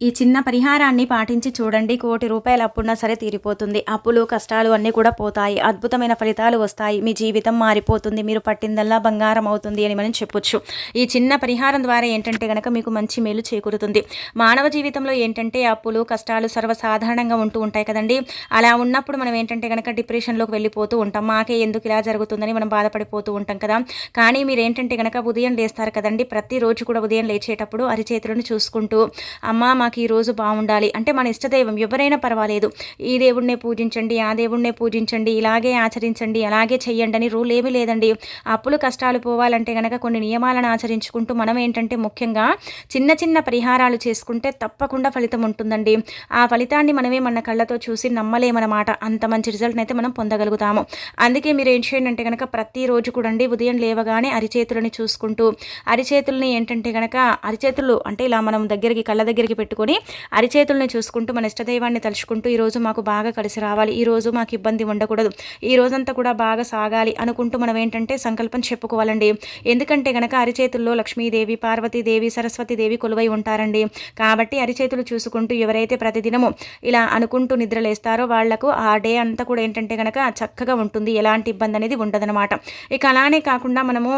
ఈ చిన్న పరిహారాన్ని పాటించి చూడండి. కోటి రూపాయల అప్పున్నా సరే తీరిపోతుంది. అప్పులు కష్టాలు అన్నీ కూడా పోతాయి. అద్భుతమైన ఫలితాలు వస్తాయి. మీ జీవితం మారిపోతుంది. మీరు పట్టిందల్లా బంగారం అవుతుంది అని మనం చెప్పొచ్చు. ఈ చిన్న పరిహారం ద్వారా ఏంటంటే కనుక మీకు మంచి మేలు చేకూరుతుంది. మానవ జీవితంలో ఏంటంటే అప్పులు కష్టాలు సర్వసాధారణంగా ఉంటూ ఉంటాయి కదండి. అలా ఉన్నప్పుడు మనం ఏంటంటే కనుక డిప్రెషన్లోకి వెళ్ళిపోతూ ఉంటాం. మాకే ఎందుకు ఇలా జరుగుతుందని మనం బాధపడిపోతూ ఉంటాం కదా. కానీ మీరు ఏంటంటే కనుక ఉదయం లేస్తారు కదండి. ప్రతిరోజు కూడా ఉదయం లేచేటప్పుడు అరిచేతులను చూసుకుంటూ అమ్మ నాకు ఈరోజు బాగుండాలి. అంటే మన ఇష్టదైవం ఎవరైనా పర్వాలేదు. ఈ దేవుడినే పూజించండి ఆ దేవుడినే పూజించండి ఇలాగే ఆచరించండి అలాగే చెయ్యండి అని రూల్ ఏమీ లేదండి. అప్పులు కష్టాలు పోవాలంటే కనుక కొన్ని నియమాలను ఆచరించుకుంటూ మనం ఏంటంటే ముఖ్యంగా చిన్న చిన్న పరిహారాలు చేసుకుంటే తప్పకుండా ఫలితం ఉంటుందండి. ఆ ఫలితాన్ని మనమే మన కళ్ళతో చూసి నమ్మలేమన్నమాట అంత మంచి రిజల్ట్ని అయితే మనం పొందగలుగుతాము. అందుకే మీరు ఏం చేయండి అంటే కనుక ప్రతిరోజు కూడండి ఉదయం లేవగానే అరిచేతులని చూసుకుంటూ అరిచేతుల్ని ఏంటంటే కనుక అరిచేతులు అంటే ఇలా మనం దగ్గరికి కళ్ళ దగ్గరికి పెట్టుకుని పెట్టుకొని అరిచేతుల్ని చూసుకుంటూ మన ఇష్టదైవాన్ని తలుచుకుంటూ ఈరోజు మాకు బాగా కలిసి రావాలి. ఈరోజు మాకు ఇబ్బంది ఉండకూడదు. ఈ రోజంతా కూడా బాగా సాగాలి అనుకుంటూ మనం ఏంటంటే సంకల్పం చెప్పుకోవాలండి. ఎందుకంటే గనక అరిచేతుల్లో లక్ష్మీదేవి పార్వతీదేవి సరస్వతీదేవి కొలువై ఉంటారండి. కాబట్టి అరిచేతులు చూసుకుంటూ ఎవరైతే ప్రతిదినము ఇలా అనుకుంటూ నిద్రలేస్తారో వాళ్ళకు ఆ డే అంతా కూడా ఏంటంటే కనుక చక్కగా ఉంటుంది. ఎలాంటి ఇబ్బంది అనేది ఉండదనమాట ఇక అలానే కాకుండా మనము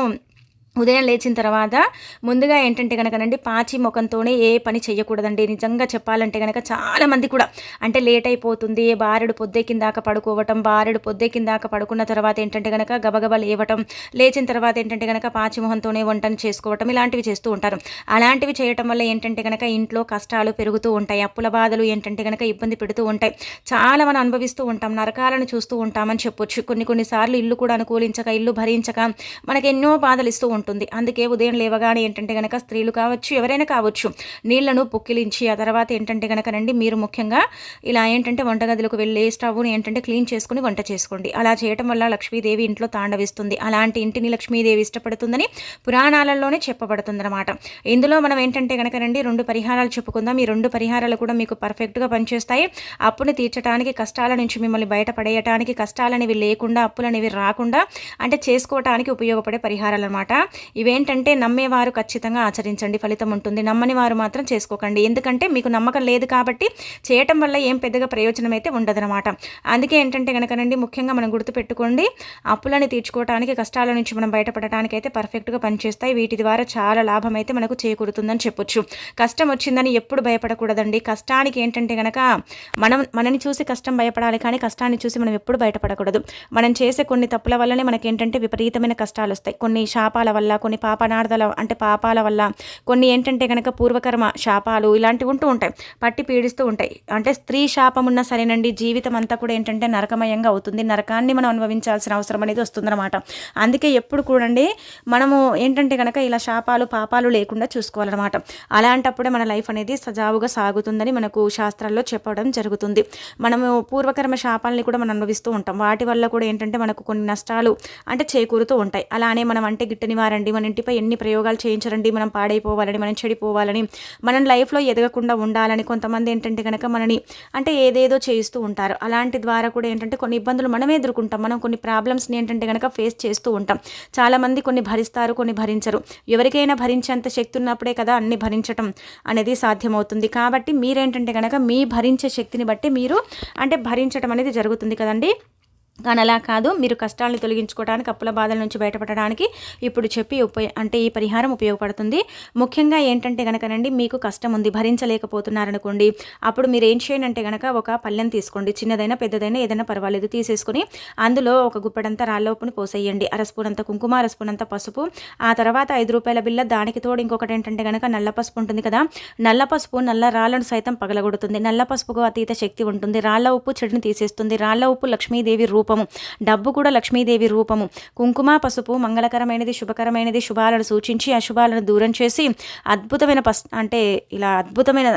ఉదయం లేచిన తర్వాత ముందుగా ఏంటంటే కనుకనండి పాచి ముఖంతోనే ఏ పని చేయకూడదండి నిజంగా చెప్పాలంటే కనుక చాలామంది కూడా అంటే లేట్ అయిపోతుంది బారెడు పొద్దెక్కిందాక పడుకోవటం బారెడు పొద్దెక్కిందాక పడుకున్న తర్వాత ఏంటంటే కనుక గబగబ లేవటం లేచిన తర్వాత ఏంటంటే కనుక పాచి ముఖంతోనే వంటను చేసుకోవటం ఇలాంటివి చేస్తూ ఉంటారు. అలాంటివి చేయటం వల్ల ఏంటంటే కనుక ఇంట్లో కష్టాలు పెరుగుతూ ఉంటాయి అప్పుల బాధలు ఏంటంటే కనుక ఇబ్బంది పెడుతూ ఉంటాయి. చాలా మనం అనుభవిస్తూ ఉంటాం నరకాలను చూస్తూ ఉంటామని చెప్పొచ్చు. కొన్ని కొన్నిసార్లు ఇల్లు కూడా అనుకూలించక ఇల్లు భరించక మనకు ఎన్నో బాధలు ఇస్తూ ఉంటుంది. అందుకే ఉదయం లేవగానే ఏంటంటే కనుక స్త్రీలు కావచ్చు ఎవరైనా కావచ్చు నీళ్ళను పుక్కిలించి ఆ తర్వాత ఏంటంటే గనక రండి మీరు ముఖ్యంగా ఇలా ఏంటంటే వంటగదిలోకి వెళ్ళి స్టవ్ని ఏంటంటే క్లీన్ చేసుకుని వంట చేసుకోండి. అలా చేయటం వల్ల లక్ష్మీదేవి ఇంట్లో తాండవిస్తుంది. అలాంటి ఇంటిని లక్ష్మీదేవి ఇష్టపడుతుందని పురాణాలలోనే చెప్పబడుతుందన్నమాట. ఇందులో మనం ఏంటంటే గనక రండి రెండు పరిహారాలు చెప్పుకుందాం. ఈ రెండు పరిహారాలు కూడా మీకు పర్ఫెక్ట్గా పనిచేస్తాయి. అప్పుని తీర్చడానికి కష్టాల నుంచి మిమ్మల్ని బయటపడేయటానికి కష్టాలనేవి లేకుండా అప్పులనేవి రాకుండా అంటే చేసుకోవటానికి ఉపయోగపడే పరిహారాలు అనమాట ఇవేంటంటే నమ్మేవారు ఖచ్చితంగా ఆచరించండి ఫలితం ఉంటుంది. నమ్మని వారు మాత్రం చేసుకోకండి. ఎందుకంటే మీకు నమ్మకం లేదు కాబట్టి చేయటం వల్ల ఏం పెద్దగా ప్రయోజనం అయితే ఉండదనమాట అందుకే ఏంటంటే కనుకనండి ముఖ్యంగా మనం గుర్తుపెట్టుకోండి అప్పులని తీర్చుకోవడానికి కష్టాల నుంచి మనం బయటపడటానికి అయితే పర్ఫెక్ట్గా పనిచేస్తాయి. వీటి ద్వారా చాలా లాభం అయితే మనకు చేకూరుతుందని చెప్పొచ్చు. కష్టం వచ్చిందని ఎప్పుడు భయపడకూడదండి. కష్టానికి ఏంటంటే కనుక మనం మనని చూసి కష్టం భయపడాలి కానీ కష్టాన్ని చూసి మనం ఎప్పుడు బయటపడకూడదు. మనం చేసే కొన్ని తప్పుల వల్లనే మనకి ఏంటంటే విపరీతమైన కష్టాలు వస్తాయి కొన్ని శాపాల వల్ల కొన్ని పాపనార్థాల అంటే పాపాల వల్ల కొన్ని ఏంటంటే కనుక పూర్వకర్మ శాపాలు ఇలాంటివి ఉంటూ ఉంటాయి. పట్టి పీడిస్తూ ఉంటాయి. అంటే స్త్రీ శాపం ఉన్నా సరేనండి జీవితం అంతా కూడా ఏంటంటే నరకమయంగా అవుతుంది. నరకాన్ని మనం అనుభవించాల్సిన అవసరం అనేది వస్తుందన్నమాట. అందుకే ఎప్పుడు కూడండి మనము ఏంటంటే కనుక ఇలా శాపాలు పాపాలు లేకుండా చూసుకోవాలన్నమాట. అలాంటప్పుడే మన లైఫ్ అనేది సజావుగా సాగుతుందని మనకు శాస్త్రాల్లో చెప్పడం జరుగుతుంది. మనము పూర్వకర్మ శాపాలని కూడా మనం అనుభవిస్తూ ఉంటాం. వాటి వల్ల కూడా ఏంటంటే మనకు కొన్ని నష్టాలు అంటే చేకూరుతూ ఉంటాయి. అలానే మనం అంటే గిట్టని చేస్తున్నారండి మన ఇంటిపై ఎన్ని ప్రయోగాలు చేయించరండి మనం పాడైపోవాలని మనం చెడిపోవాలని మనం లైఫ్లో ఎదగకుండా ఉండాలని కొంతమంది ఏంటంటే కనుక మనని అంటే ఏదేదో చేయిస్తూ ఉంటారు. అలాంటి ద్వారా కూడా ఏంటంటే కొన్ని ఇబ్బందులు మనమే ఎదుర్కొంటాం. మనం కొన్ని ప్రాబ్లమ్స్ని ఏంటంటే కనుక ఫేస్ చేస్తూ ఉంటాం. చాలామంది కొన్ని భరిస్తారు కొన్ని భరించరు. ఎవరికైనా భరించేంత శక్తి ఉన్నప్పుడే కదా అన్ని భరించటం అనేది సాధ్యమవుతుంది. కాబట్టి మీరేంటంటే కనుక మీ భరించే శక్తిని బట్టి మీరు అంటే భరించడం అనేది జరుగుతుంది కదండి. కానీ అలా కాదు మీరు కష్టాలను తొలగించుకోవడానికి అప్పుల బాధల నుంచి బయటపడడానికి ఇప్పుడు చెప్పి ఉపయోగ అంటే ఈ పరిహారం ఉపయోగపడుతుంది. ముఖ్యంగా ఏంటంటే కనుకనండి మీకు కష్టం ఉంది భరించలేకపోతున్నారనుకోండి అప్పుడు మీరు ఏం చేయండి అంటే కనుక ఒక పల్లెం తీసుకోండి చిన్నదైనా పెద్దదైనా ఏదైనా పర్వాలేదు తీసేసుకుని అందులో ఒక గుప్పెడంతా రాళ్ళ ఉప్పుని పోసేయండి. అంత కుంకుమ అరస్పూనంత పసుపు ఆ తర్వాత ఐదు రూపాయల బిల్ల దానికి తోడు ఇంకొకటి ఏంటంటే కనుక నల్ల పసుపు ఉంటుంది కదా నల్ల పసుపు నల్ల రాళ్ళను సైతం పగలగొడుతుంది. నల్ల పసుపుకు అతీత శక్తి ఉంటుంది. రాళ్ళ ఉప్పు చెడుని తీసేస్తుంది. రాళ్ళ ఉప్పు లక్ష్మీదేవి రూ రూపము. డబ్బు కూడా లక్ష్మీదేవి రూపము. కుంకుమ పసుపు మంగళకరమైనది శుభకరమైనది శుభాలను సూచించి అశుభాలను దూరం చేసి అద్భుతమైన పస్ అంటే ఇలా అద్భుతమైన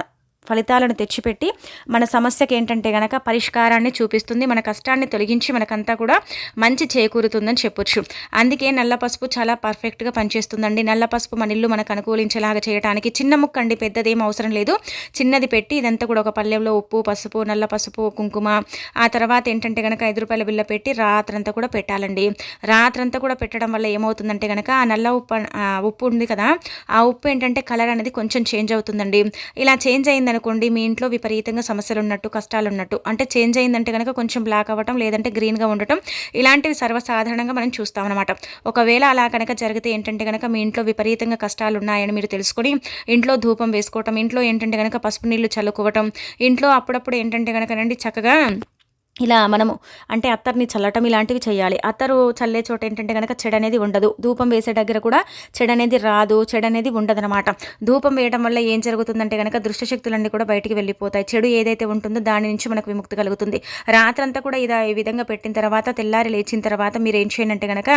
ఫలితాలను తెచ్చిపెట్టి మన సమస్యకి ఏంటంటే గనక పరిష్కారాన్ని చూపిస్తుంది మన కష్టాన్ని తొలగించి మనకంతా కూడా మంచి చేకూరుతుందని చెప్పొచ్చు. అందుకే నల్ల పసుపు చాలా పర్ఫెక్ట్గా పనిచేస్తుందండి. నల్ల పసుపు మన ఇల్లు మనకు అనుకూలించేలాగా చేయడానికి చిన్న ముక్క అండి పెద్దదేం అవసరం లేదు. చిన్నది పెట్టి ఇదంతా కూడా ఒక పల్లెంలో ఉప్పు పసుపు నల్ల పసుపు కుంకుమ ఆ తర్వాత ఏంటంటే కనుక ఐదు రూపాయల బిల్ల పెట్టి రాత్రంతా కూడా పెట్టాలండి. రాత్రంతా కూడా పెట్టడం వల్ల ఏమవుతుందంటే కనుక ఆ నల్ల ఉప్పు ఉప్పు ఉంది కదా ఆ ఉప్పు ఏంటంటే కలర్ అనేది కొంచెం చేంజ్ అవుతుందండి. ఇలా చేంజ్ అయిందని అనుకోండి మీ ఇంట్లో విపరీతంగా సమస్యలు ఉన్నట్టు కష్టాలు ఉన్నట్టు అంటే చేంజ్ అయిందంటే కనుక కొంచెం బ్లాక్ అవ్వటం లేదంటే గ్రీన్గా ఉండటం ఇలాంటివి సర్వసాధారణంగా మనం చూస్తాం అనమాట ఒకవేళ అలా కనుక జరిగితే ఏంటంటే కనుక మీ ఇంట్లో విపరీతంగా కష్టాలు ఉన్నాయని మీరు తెలుసుకొని ఇంట్లో ధూపం వేసుకోవటం ఇంట్లో ఏంటంటే కనుక పసుపు నీళ్ళు చల్లుకోవటం ఇంట్లో అప్పుడప్పుడు ఏంటంటే కనుక రండి చక్కగా ఇలా మనము అంటే అత్తర్ని చల్లటం ఇలాంటివి చేయాలి. అత్తరు చల్లే చోట ఏంటంటే కనుక చెడ అనేది ఉండదు. ధూపం వేసే దగ్గర కూడా చెడ అనేది రాదు చెడ అనేది ఉండదనమాట ధూపం వేయడం వల్ల ఏం జరుగుతుందంటే కనుక దృష్టశక్తులన్నీ కూడా బయటికి వెళ్ళిపోతాయి. చెడు ఏదైతే ఉంటుందో దాని నుంచి మనకు విముక్తి కలుగుతుంది. రాత్రంతా కూడా ఇది ఈ విధంగా పెట్టిన తర్వాత తెల్లారి లేచిన తర్వాత మీరు ఏం చేయండి కనుక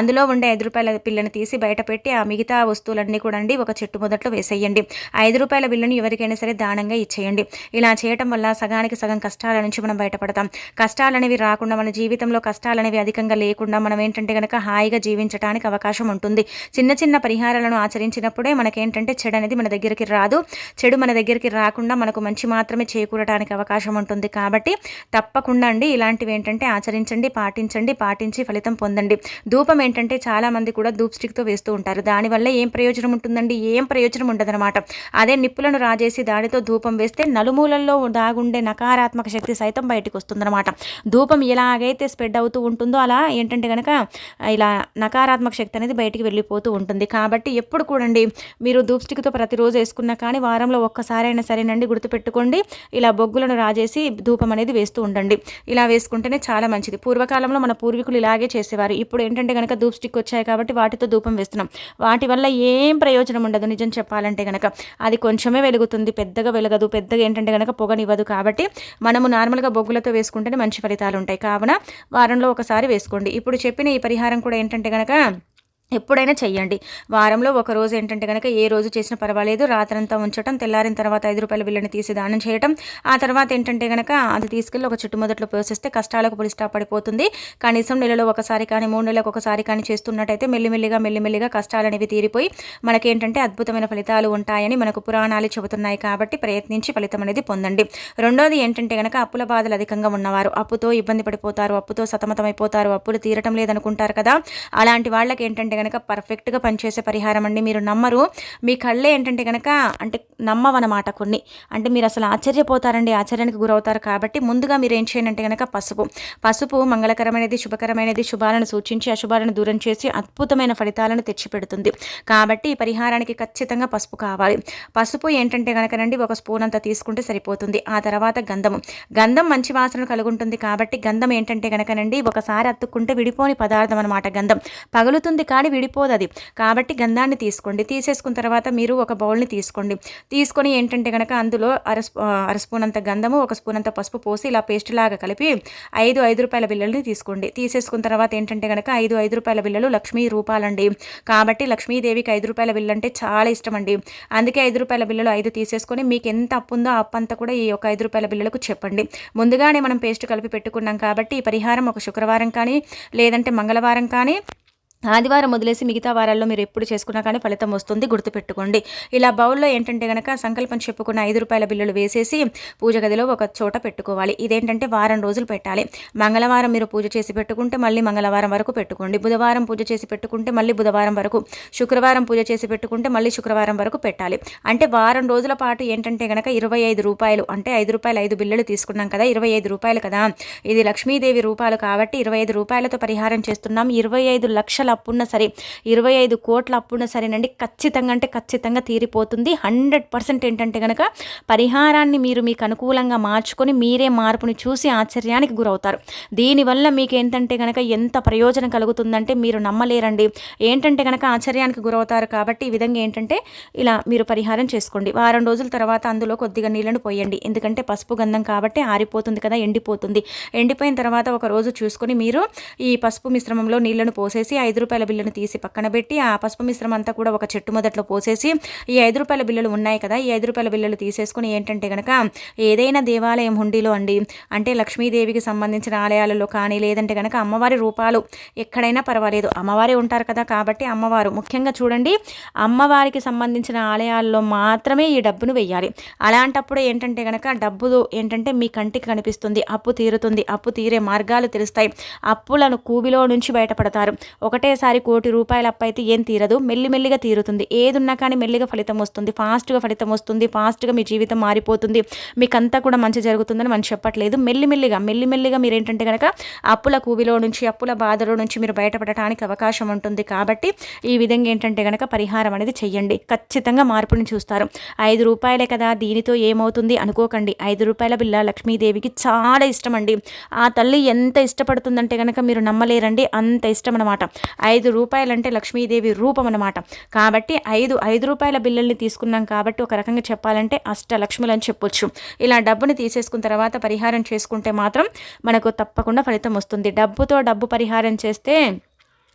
అందులో ఉండే ఐదు రూపాయల పిల్లని తీసి బయట పెట్టి ఆ మిగతా వస్తువులన్నీ కూడా అండి ఒక చెట్టు మొదట్లో వేసేయండి. ఐదు రూపాయల బిల్లుని ఎవరికైనా సరే దానంగా ఇచ్చేయండి. ఇలా చేయటం వల్ల సగానికి సగం కష్టాల నుంచి మనం బయటపడతాం. కష్టాలనేవి రాకుండా మన జీవితంలో కష్టాలనేవి అధికంగా లేకుండా మనం ఏంటంటే కనుక హాయిగా జీవించడానికి అవకాశం ఉంటుంది. చిన్న చిన్న పరిహారాలను ఆచరించినప్పుడే మనకేంటంటే చెడు అనేది మన దగ్గరికి రాదు. చెడు మన దగ్గరికి రాకుండా మనకు మంచి మాత్రమే చేకూరడానికి అవకాశం ఉంటుంది. కాబట్టి తప్పకుండా అండి ఇలాంటివి ఏంటంటే ఆచరించండి పాటించండి పాటించి ఫలితం పొందండి. ధూపం ఏంటంటే చాలామంది కూడా ధూప్ స్టిక్తో వేస్తూ ఉంటారు. దానివల్ల ఏం ప్రయోజనం ఉంటుందండి? ఏం ప్రయోజనం ఉండదన్నమాట. అదే నిప్పులను రాజేసి దానితో ధూపం వేస్తే నలుమూలల్లో దాగుండే నకారాత్మక శక్తి సైతం బయటకు వస్తుందన్నమాట ధూపం ఎలాగైతే స్ప్రెడ్ అవుతూ ఉంటుందో అలా ఏంటంటే కనుక ఇలా నకారాత్మక శక్తి అనేది బయటికి వెళ్ళిపోతూ ఉంటుంది. కాబట్టి ఎప్పుడు కూడండి మీరు ధూప్ స్టిక్తో ప్రతిరోజు వేసుకున్నా కానీ వారంలో ఒక్కసారైనా సరేనండి గుర్తుపెట్టుకోండి. ఇలా బొగ్గులను రాజేసి ధూపం అనేది వేస్తూ ఉండండి. ఇలా వేసుకుంటేనే చాలా మంచిది. పూర్వకాలంలో మన పూర్వీకులు ఇలాగే చేసేవారు. ఇప్పుడు ఏంటంటే కనుక ధూప్ స్టిక్ వచ్చాయి కాబట్టి వాటితో ధూపం వేస్తున్నాం. వాటి వల్ల ఏం ప్రయోజనం ఉండదు నిజం చెప్పాలంటే కనుక అది కొంచెమే వెలుగుతుంది పెద్దగా వెలగదు. పెద్దగా ఏంటంటే కనుక పొగనివ్వదు కాబట్టి మనము నార్మల్గా బొగ్గులతో వేసుకుంటాం వేసుకుంటేనే మంచి ఫలితాలు ఉంటాయి కావున వారంలో ఒకసారి వేసుకోండి. ఇప్పుడు చెప్పిన ఈ పరిహారం కూడా ఏంటంటే కనుక ఎప్పుడైనా చెయ్యండి. వారంలో ఒక రోజు ఏంటంటే కనుక ఏ రోజు చేసినా పర్వాలేదు. రాత్రంతా ఉంచడం తెల్లారిన తర్వాత ఐదు రూపాయల బిల్లుని తీసి దానం చేయటం ఆ తర్వాత ఏంటంటే కనుక అది తీసుకెళ్ళి ఒక చుట్టుముదట్లో పోసేస్తే కష్టాలకు పులి పడిపోతుంది. కనీసం నెలలో ఒకసారి కానీ మూడు నెలలకు ఒకసారి కానీ చేస్తున్నట్టయితే మెల్లిమెల్లిగా మెల్లిమెల్లిగా కష్టాలు అనేవి తీరిపోయి మనకేంటంటే అద్భుతమైన ఫలితాలు ఉంటాయని మనకు పురాణాలు చెబుతున్నాయి కాబట్టి ప్రయత్నించి ఫలితం అనేది పొందండి. రెండోది ఏంటంటే కనుక అప్పుల బాధలు అధికంగా ఉన్నవారు. అప్పుతో ఇబ్బంది పడిపోతారు అప్పుతో సతమతమైపోతారు అప్పులు తీరటం లేదనుకుంటారు కదా. అలాంటి వాళ్ళకి ఏంటంటే కనుక పర్ఫెక్ట్గా పనిచేసే పరిహారం అండి. మీరు నమ్మరు. మీ కళ్ళే ఏంటంటే కనుక అంటే నమ్మవన్నమాట కొన్ని. అంటే మీరు అసలు ఆశ్చర్యపోతారండి. ఆశ్చర్యానికి గురవుతారు కాబట్టి ముందుగా మీరు ఏం చేయండి అంటే కనుక పసుపు. పసుపు మంగళకరమైనది శుభకరమైనది శుభాలను సూచించి అశుభాలను దూరం చేసి అద్భుతమైన ఫలితాలను తెచ్చిపెడుతుంది. కాబట్టి ఈ పరిహారానికి ఖచ్చితంగా పసుపు కావాలి. పసుపు ఏంటంటే కనుకనండి ఒక స్పూన్ అంతా తీసుకుంటే సరిపోతుంది. ఆ తర్వాత గంధము. గంధం మంచి వాసన కలుగుంటుంది కాబట్టి గంధం ఏంటంటే కనుకనండి ఒకసారి అత్తుకుంటే విడిపోని పదార్థం అనమాట గంధం. పగులుతుంది కానీ విడిపోదు అది కాబట్టి గంధాన్ని తీసుకోండి. తీసేసుకున్న తర్వాత మీరు ఒక బౌల్ని తీసుకోండి. తీసుకొని ఏంటంటే కనుక అందులో అర అర స్పూన్ అంత గంధము ఒక స్పూన్ అంత పసుపు పోసి ఇలా పేస్ట్ లాగా కలిపి ఐదు ఐదు రూపాయల బిల్లల్ని తీసుకోండి. తీసేసుకున్న తర్వాత ఏంటంటే కనుక ఐదు ఐదు రూపాయల బిల్లలు లక్ష్మీ రూపాలండి. కాబట్టి లక్ష్మీదేవికి ఐదు రూపాయల బిల్లు అంటే చాలా ఇష్టం అండి అందుకే ఐదు రూపాయల బిల్లలు ఐదు తీసేసుకొని మీకు ఎంత అప్పు ఉందో అప్పు అంతా కూడా ఈ యొక్క ఐదు రూపాయల బిల్లలకు చెప్పండి. ముందుగానే మనం పేస్ట్ కలిపి పెట్టుకున్నాం కాబట్టి ఈ పరిహారం ఒక శుక్రవారం కానీ లేదంటే మంగళవారం కానీ ఆదివారం వదిలేసి మిగతా వారాల్లో మీరు ఎప్పుడు చేసుకున్నా కానీ ఫలితం వస్తుంది గుర్తుపెట్టుకోండి. ఇలా బౌల్లో ఏంటంటే కనుక సంకల్పం చెప్పుకున్న ఐదు రూపాయల బిల్లులు వేసేసి పూజ గదిలో ఒక చోట పెట్టుకోవాలి. ఇదేంటంటే వారం రోజులు పెట్టాలి. మంగళవారం మీరు పూజ చేసి పెట్టుకుంటే మళ్ళీ మంగళవారం వరకు పెట్టుకోండి. బుధవారం పూజ చేసి పెట్టుకుంటే మళ్ళీ బుధవారం వరకు శుక్రవారం పూజ చేసి పెట్టుకుంటే మళ్ళీ శుక్రవారం వరకు పెట్టాలి. అంటే వారం రోజుల పాటు ఏంటంటే కనుక ఇరవై ఐదు రూపాయలు అంటే ఐదు రూపాయలు ఐదు బిల్లులు తీసుకున్నాం కదా ఇరవై ఐదు రూపాయలు కదా. ఇది లక్ష్మీదేవి రూపాయలు కాబట్టి ఇరవై ఐదు రూపాయలతో పరిహారం చేస్తున్నాం. ఇరవై ఐదు లక్షల అప్పున్న సరే ఇరవై ఐదు కోట్ల అప్పున్న సరేనండి ఖచ్చితంగా అంటే ఖచ్చితంగా తీరిపోతుంది. హండ్రెడ్ పర్సెంట్ ఏంటంటే కనుక పరిహారాన్ని మీరు మీకు అనుకూలంగా మార్చుకొని మీరే మార్పుని చూసి ఆశ్చర్యానికి గురవుతారు. దీనివల్ల మీకు ఏంటంటే కనుక ఎంత ప్రయోజనం కలుగుతుందంటే మీరు నమ్మలేరండి. ఏంటంటే కనుక ఆశ్చర్యానికి గురవుతారు కాబట్టి ఈ విధంగా ఏంటంటే ఇలా మీరు పరిహారం చేసుకోండి. వారం రోజుల తర్వాత అందులో కొద్దిగా నీళ్ళను పోయండి. ఎందుకంటే పసుపు గంధం కాబట్టి ఆరిపోతుంది కదా ఎండిపోతుంది. ఎండిపోయిన తర్వాత ఒక రోజు చూసుకొని మీరు ఈ పసుపు మిశ్రమంలో నీళ్ళను పోసేసి ఐదు రూపాయల బిల్లును తీసి పక్కన పెట్టి ఆ పసుపు మిశ్రమం అంతా కూడా ఒక చెట్టు మొదట్లో పోసేసి ఈ ఐదు రూపాయల బిల్లులు ఉన్నాయి కదా ఈ ఐదు రూపాయల బిల్లులు తీసేసుకుని ఏంటంటే కనుక ఏదైనా దేవాలయం హుండీలో అండి అంటే లక్ష్మీదేవికి సంబంధించిన ఆలయాలలో కానీ లేదంటే కనుక అమ్మవారి రూపాలు ఎక్కడైనా పర్వాలేదు. అమ్మవారే ఉంటారు కదా కాబట్టి అమ్మవారు. ముఖ్యంగా చూడండి అమ్మవారికి సంబంధించిన ఆలయాల్లో మాత్రమే ఈ డబ్బును వెయ్యాలి. అలాంటప్పుడు ఏంటంటే కనుక డబ్బు ఏంటంటే మీ కంటికి కనిపిస్తుంది అప్పు తీరుతుంది అప్పు తీరే మార్గాలు తెలుస్తాయి. అప్పులను కూబిలో నుంచి బయటపడతారు. ఒకటే ఒకేసారి కోటి రూపాయల అప్పు అయితే ఏం తీరదు. మెల్లిమెల్లిగా తీరుతుంది. ఏదున్నా కానీ మెల్లిగా ఫలితం వస్తుంది. ఫాస్ట్గా ఫలితం వస్తుంది. ఫాస్ట్గా మీ జీవితం మారిపోతుంది. మీకంతా కూడా మంచి జరుగుతుందని మనం చెప్పట్లేదు. మెల్లిమెల్లిగా మెల్లిమెల్లిగా మీరు ఏంటంటే కనుక అప్పుల కూవిలో నుంచి అప్పుల బాధలో నుంచి మీరు బయటపడటానికి అవకాశం ఉంటుంది కాబట్టి ఈ విధంగా ఏంటంటే కనుక పరిహారం అనేది చెయ్యండి. ఖచ్చితంగా మార్పుని చూస్తారు. ఐదు రూపాయలే కదా దీనితో ఏమవుతుంది అనుకోకండి. ఐదు రూపాయల బిల్ల లక్ష్మీదేవికి చాలా ఇష్టం అండి ఆ తల్లి ఎంత ఇష్టపడుతుందంటే కనుక మీరు నమ్మలేరండి. అంత ఇష్టం అనమాట ఐదు రూపాయలంటే లక్ష్మీదేవి రూపం అనమాట కాబట్టి ఐదు ఐదు రూపాయల బిల్లుల్ని తీసుకున్నాం కాబట్టి ఒక రకంగా చెప్పాలంటే అష్టలక్ష్ములు అని చెప్పొచ్చు. ఇలా డబ్బుని తీసేసుకున్న తర్వాత పరిహారం చేసుకుంటే మాత్రం మనకు తప్పకుండా ఫలితం వస్తుంది. డబ్బుతో డబ్బు పరిహారం చేస్తే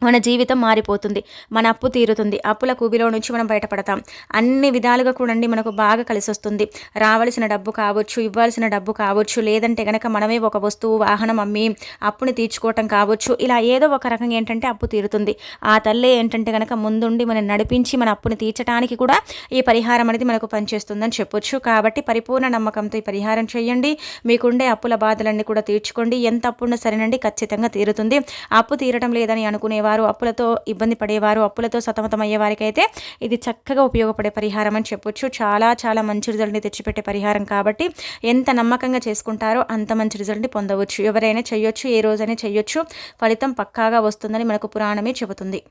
మన జీవితం మారిపోతుంది. మన అప్పు తీరుతుంది. అప్పుల కూబిలో నుంచి మనం బయటపడతాం. అన్ని విధాలుగా కూడండి మనకు బాగా కలిసి వస్తుంది రావలసిన డబ్బు కావచ్చు ఇవ్వాల్సిన డబ్బు కావచ్చు లేదంటే కనుక మనమే ఒక వస్తువు వాహనం అమ్మి అప్పుని తీర్చుకోవటం కావచ్చు. ఇలా ఏదో ఒక రకంగా ఏంటంటే అప్పు తీరుతుంది. ఆ తల్లే ఏంటంటే కనుక ముందుండి మనం నడిపించి మన అప్పుని తీర్చడానికి కూడా ఈ పరిహారం అనేది మనకు పనిచేస్తుందని చెప్పొచ్చు. కాబట్టి పరిపూర్ణ నమ్మకంతో ఈ పరిహారం చేయండి. మీకుండే అప్పుల బాధలన్నీ కూడా తీర్చుకోండి. ఎంత అప్పున్నా సరేనండి ఖచ్చితంగా తీరుతుంది. అప్పు తీరటం లేదని అనుకునే వారు అప్పులతో ఇబ్బంది పడేవారు అప్పులతో సతమతం అయ్యే వారికైతే ఇది చక్కగా ఉపయోగపడే పరిహారం అని చెప్పొచ్చు. చాలా చాలా మంచి రిజల్ట్ని తెచ్చిపెట్టే పరిహారం కాబట్టి ఎంత నమ్మకంగా చేసుకుంటారో అంత మంచి రిజల్ట్ని పొందవచ్చు. ఎవరైనా చేయొచ్చు ఏ రోజైనా చేయొచ్చు ఫలితం పక్కాగా వస్తుందని మనకు పురాణమే చెబుతుంది.